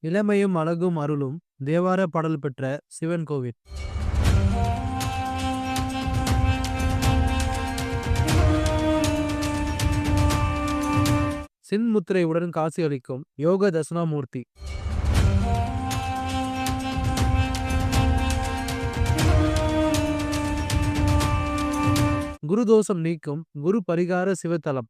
இளமையும் அழகும் அருளும் தேவார பாடல் பெற்ற சிவன் கோவில். சின்முத்திரையுடன் காசி அளிக்கும் யோக தசனாமூர்த்தி குருதோஷம் நீக்கும் குரு பரிகார சிவத்தலம்.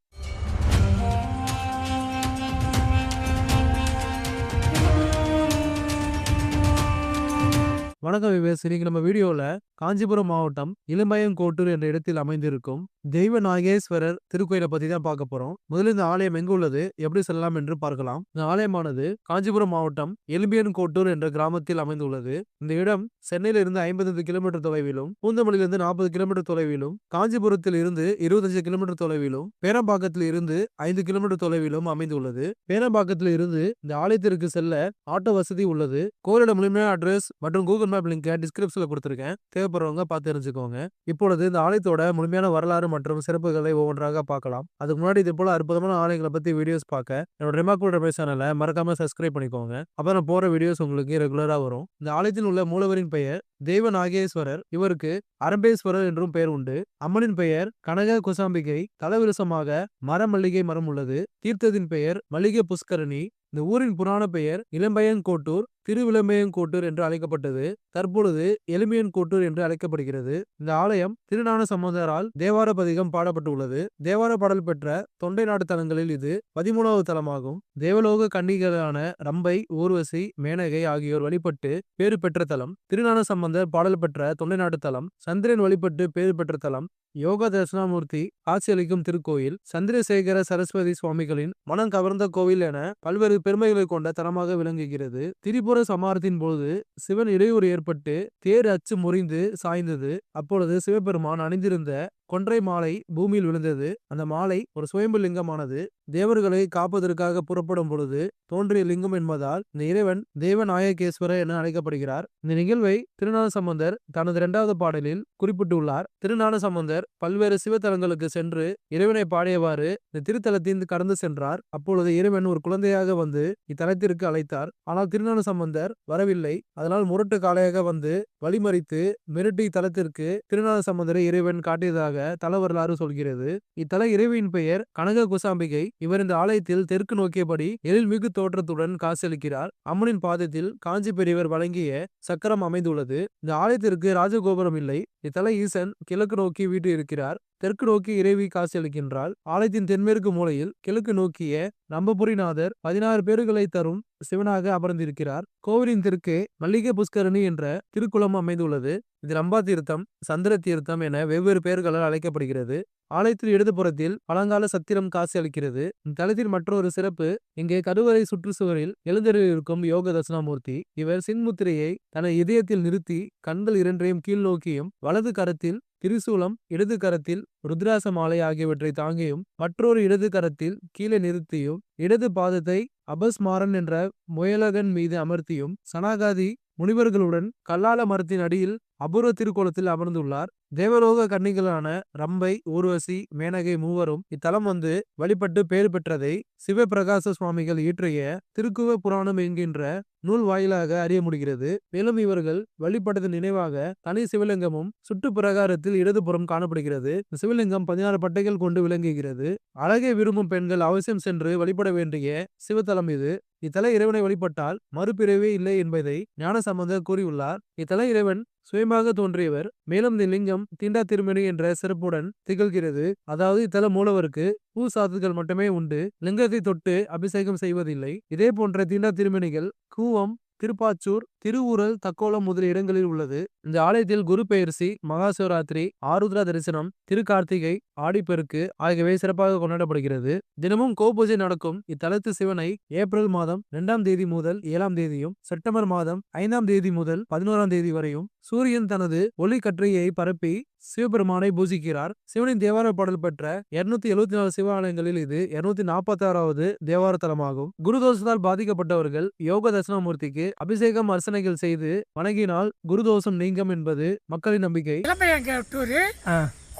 வணக்கம் விவேஸ் இன்னைக்கு நம்ம வீடியோல காஞ்சிபுரம் மாவட்டம் இளம்பயங்கோட்டூர் என்ற இடத்தில் அமைந்திருக்கும் தெய்வ நாகேஸ்வரர் திருக்கோயிலை பத்தி தான் பார்க்க போறோம். முதல்ல இந்த ஆலயம் எங்கு உள்ளது? எப்படி செல்லலாம் என்று பார்க்கலாம். இந்த ஆலயமானது காஞ்சிபுரம் மாவட்டம் எலும்பியன்கோட்டூர் என்ற கிராமத்தில் அமைந்துள்ளது. இந்த இடம் சென்னையில இருந்து ஐம்பது கிலோமீட்டர் தொலைவிலும் பூந்தமல்லியிலிருந்து நாற்பது கிலோமீட்டர் தொலைவிலும் காஞ்சிபுரத்தில் இருந்து இருபத்தஞ்சு கிலோமீட்டர் தொலைவிலும் பேரம்பாக்கத்தில் இருந்து ஐந்து கிலோமீட்டர் தொலைவிலும் அமைந்துள்ளது. பேரம்பாக்கத்தில் இருந்து இந்த ஆலயத்திற்கு செல்ல ஆட்டோ வசதி உள்ளது. கோயிலோட முழுமையான அட்ரஸ் மற்றும் கூகுள் மேப் லிங்க் டிஸ்கிரிப்ஷன்ல கொடுத்துருக்கேன். தேவைப்படுறவங்க பார்த்து தெரிஞ்சுக்கோங்க. இப்பொழுது இந்த ஆலயத்தோட முழுமையான வரலாறு மற்றும் சிறப்புகளை ஒவ்வொன்றாக பார்க்கலாம். அதுக்கு முன்னாடி இது போல அற்புதமான ஆலயங்களை பத்தி வீடியோஸ் பார்க்க என்னோட ரெமாக்கோட ரமேஷ் சேனலை மறக்காம சப்ஸ்கிரைப் பண்ணிக்கோங்க. அப்புறம் நான் போற வீடியோஸ் உங்களுக்கு ரெகுலரா வரும். இந்த ஆலயத்தில் உள்ள மூலவரின் பெயர் தெய்வ நாகேஸ்வரர் இவருக்கு அரம்பேஸ்வரர் என்றும் பெயர் உண்டு. அம்மனின் பெயர் கனக குசாம்பிகை தலவிருசமாக மரமல்லிகை மரம் உள்ளது. தீர்த்தத்தின் பெயர் மல்லிகை புஷ்கரணி. இந்த ஊரின் புராண பெயர் இளம்பையன்கோட்டூர் திருவிளம்பையன்கோட்டூர் என்று அழைக்கப்பட்டது. தற்பொழுது எலுமியன்கோட்டூர் என்று அழைக்கப்படுகிறது. இந்த ஆலயம் திருநான சம்பந்தரால் தேவார பதிகம் பாடப்பட்டுள்ளது. தேவார பாடல் பெற்ற தொண்டை நாடு தலங்களில் இது பதிமூணாவது தலமாகும். தேவலோக கன்னிகளான ரம்பை ஊர்வசி மேனகை ஆகியோர் வழிபட்டு பேறு பெற்ற தலம். திருநான சம்பந்தர் பாடல் பெற்ற தொண்டை நாடு தலம் சந்திரன் வழிபட்டு பேறு பெற்ற தலம். யோக தர்சனாமூர்த்தி காட்சியளிக்கும் திருக்கோயில். சந்திரசேகர சரஸ்வதி சுவாமிகளின் மனம் கவர்ந்த கோவில் என பல்வேறு பெருமைகளை கொண்ட தலமாக விளங்குகிறது. திரிபுர சமாரத்தின் போது சிவன் இடையூறு ஏற்பட்டு தேர் அச்சு முறிந்து சாய்ந்தது. அப்பொழுது சிவபெருமான் அணிந்திருந்த கொன்றை மாலை பூமியில் விழுந்தது. அந்த மாலை ஒரு சுயம்பு லிங்கமானது. தேவர்களை காப்பதற்காக புறப்படும் பொழுது தோன்றிய லிங்கம் என்பதால் இந்த இறைவன் தேவநாயகேஸ்வரர் என அழைக்கப்படுகிறார். இந்த நிகழ்வை திருஞான சம்பந்தர் தனது இரண்டாவது பாடலில் குறிப்பிட்டுள்ளார். திருஞான சம்பந்தர் பல்வேறு சிவத்தலங்களுக்கு சென்று இறைவனை பாடியவாறு இந்த திருத்தலத்தின் கடந்து சென்றார். அப்பொழுது இறைவன் ஒரு குழந்தையாக வந்து இத்தலத்திற்கு அழைத்தார். ஆனால் திருஞான சம்பந்தர் வரவில்லை. அதனால் முரட்டு காளையாக வந்து வழிமறித்து மிரட்டி தலத்திற்கு திருஞான சம்பந்தரை இறைவன் காட்டியதாக தல வரலாறு சொல்கிறது. இத்தல இறைவியின் பெயர் கனக குசாம்பிகை. இவர் இந்த ஆலயத்தில் தெற்கு நோக்கியபடி எழில்மிகு தோற்றத்துடன் காசளிக்கிறார் அம்மனின் பாதத்தில் காஞ்சி பெரியவர் வழங்கிய சக்கரம் அமைந்துள்ளது. இந்த ஆலயத்திற்கு ராஜகோபுரம் இல்லை. இத்தல ஈசன் கிழக்கு நோக்கி வீட்டு இருக்கிறார் தெற்கு நோக்கி இறைவி காட்சியளிக்கின்றாள். ஆலயத்தின் தென்மேற்கு மூலையில் கிழக்கு நோக்கிய நம்பபுரிநாதர் பதினாறு பேர்களை தரும் சிவனாக அமர்ந்திருக்கிறார். கோவிலின் தெற்கே மல்லிகை புஷ்கரணி என்ற திருக்குளம் அமைந்துள்ளது. இது ரம்பா தீர்த்தம் சந்திர தீர்த்தம் என வெவ்வேறு பெயர்களால் அழைக்கப்படுகிறது. ஆலயத்தில் இடதுபுறத்தில் பழங்கால சத்திரம் காசி அளிக்கிறது தலத்தின் மற்றொரு சிறப்பு இங்கே கருவறை சுற்றுச்சுவரில் எழுந்தருளிருக்கும் யோக தட்சிணாமூர்த்தி இவர் சின்முத்திரையை தனது இதயத்தில் நிறுத்தி கண்கள் இரண்டையும் கீழ் நோக்கியும் வலது கரத்தில் திரிசூலம் இடது கரத்தில் ருத்ராச மாலை ஆகியவற்றை தாங்கியும் மற்றொரு இடது கரத்தில் கீழே நிறுத்தியும் இடது பாதத்தை அபஸ்மாரன் என்ற முயலகன் மீது அமர்த்தியும் சனாகாதி முனிவர்களுடன் கல்லால மரத்தின் அடியில் அபூர்வ திருக்கோலத்தில் அமர்ந்துள்ளார். தேவலோக கன்னிகளான ரம்பை ஊர்வசி மேனகை மூவரும் இத்தலம் வந்து வழிபட்டு பெயர் பெற்றதை சிவபிரகாச சுவாமிகள் இயற்றிய திருக்குவ புராணம் என்கின்ற நூல் வாயிலாக அறிய முடிகிறது. மேலும் இவர்கள் வழிபட்டதன் நினைவாக தனி சிவலிங்கமும் சுற்று பிரகாரத்தில் இடதுபுறம் காணப்படுகிறது. சிவலிங்கம் பதினாறு பட்டைகள் கொண்டு விளங்குகிறது. அழகை விரும்பும் பெண்கள் அவசியம் சென்று வழிபட வேண்டிய சிவத்தலம் இது. இத்தலை இறைவனை வழிபட்டால் மறுபிறவே இல்லை என்பதை ஞானசம்பந்தர் கூறியுள்ளார். இத்தலை இறைவன் சுயமாக தோன்றியவர். மேலும் இந்த லிங்கம் தீண்டா திருமணி என்ற சிறப்புடன் திகழ்கிறது. அதாவது இத்தல மூலவருக்கு பூ சாத்துகள் மட்டுமே உண்டு. லிங்கத்தை தொட்டு அபிஷேகம் செய்வதில்லை. இதே போன்ற தீண்டா திருமணிகள் கூவம் திருப்பாச்சூர் திருவுரல் தக்கோலம் முதலிய இடங்களில் உள்ளது. இந்த ஆலயத்தில் குரு பெயர்ச்சி மகா சிவராத்திரி ஆருத்ரா தரிசனம் திருக்கார்த்திகை ஆடிப்பெருக்கு ஆகியவை சிறப்பாக கொண்டாடப்படுகிறது. தினமும் கோபூஜை நடக்கும். இத்தலத்து சிவனை ஏப்ரல் மாதம் இரண்டாம் தேதி முதல் ஏழாம் தேதியும் செப்டம்பர் மாதம் ஐந்தாம் தேதி முதல் பதினோராம் தேதி வரையும் சூரியன் தனது ஒளி கற்றையை பரப்பி சிவபெருமானை பூஜிக்கிறார். சிவனின் தேவார பாடல் பெற்ற இருநூத்தி எழுபத்தி நாலு சிவாலயங்களில் இது இருநூத்தி நாற்பத்தி ஆறாவது தேவார தலமாகும் குருதோஷத்தால் பாதிக்கப்பட்டவர்கள் யோக தட்சிணாமூர்த்திக்கு அபிஷேகம் அர்ச்சனைகள் செய்து வணங்கினால் குருதோஷம் நீங்கும் என்பது மக்களின் நம்பிக்கை.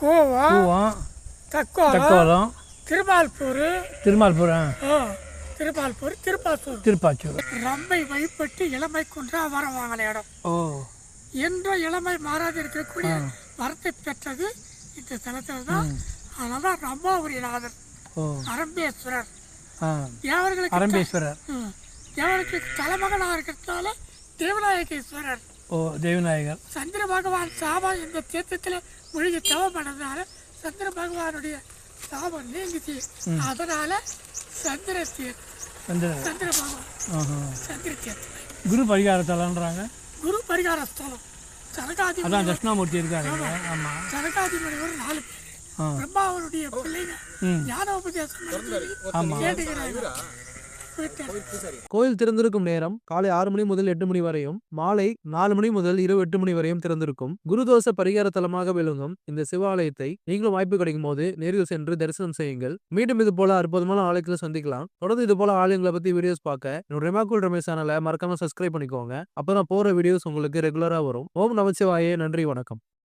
கோவம் பூவம் தக்கோலம் திருமால்பூர் திருமால்புரம் ஆ, திருப்பால்பூர் திருப்பாசூர். திருப்பாச்சூர். ரம்பை வழிபட்டு இளமை குன்றா வரம் வாங்கின இடம். ஓ. என்ற இளமை மாறாது இருக்கக்கூடிய வரத்தை பெற்றது இந்த ஸ்தலத்தில் தான். அதனால தான் ரம்பாபுரிநாதர் ஓ. அரம்பேஸ்வரர். தேவர்களுக்கு அரம்பேஸ்வரர். தேவர்களுக்கு தலைமகனாக இருக்கிறதுனால தேவநாயகேஸ்வரர். ஓ தேவநாயகர். சந்திர பகவான் சாபம் இந்த தீர்த்தத்தில் மூழ்கி தவம் பண்ணதுனால சந்திர பகவானுடைய சாபம் நீங்கிச்சு. அதனால சந்திர தீர் அந்த சந்திர பகவான் ஆஹா. சந்திர தீர்த்தம் குரு பரிகாரத்தலன்றாங்க குரு பரிகார ஸ்தலம். சனகாதி அதான் தட்சிணாமூர்த்தி இருக்காரு. ஆமாம் சனகாதி முனிவர் நாலு. பிரம்மாவனுடைய பிள்ளைங்க. ம். ஞானோபதேசம் ஆமா. கேட்டுக்கிறாங்க. கோயில் திறந்திருக்கும் நேரம் காலை ஆறு மணி முதல் எட்டு மணி வரையும் மாலை நாலு மணி முதல் இரவு எட்டு மணி வரையும் திறந்திருக்கும். குருதோஷ பரிகார தலமாக விளங்கும் இந்த சிவாலயத்தை நீங்களும் வாய்ப்பு கிடைக்கும் போது நேரில் சென்று தரிசனம் செய்யுங்கள். மீண்டும் இது போல அற்புதமான ஆலயத்தில் சந்திக்கலாம். தொடர்ந்து இது போல ஆலயங்களை பத்தி வீடியோஸ் பார்க்க என்னோட ரெமாக்குள் ரமேஷ் சேனலை மறக்காம சப்ஸ்கிரைப் பண்ணிக்கோங்க. அப்பதான் போற வீடியோஸ் உங்களுக்கு ரெகுலரா வரும். ஓம் நமச்சிவாயே நன்றி வணக்கம்.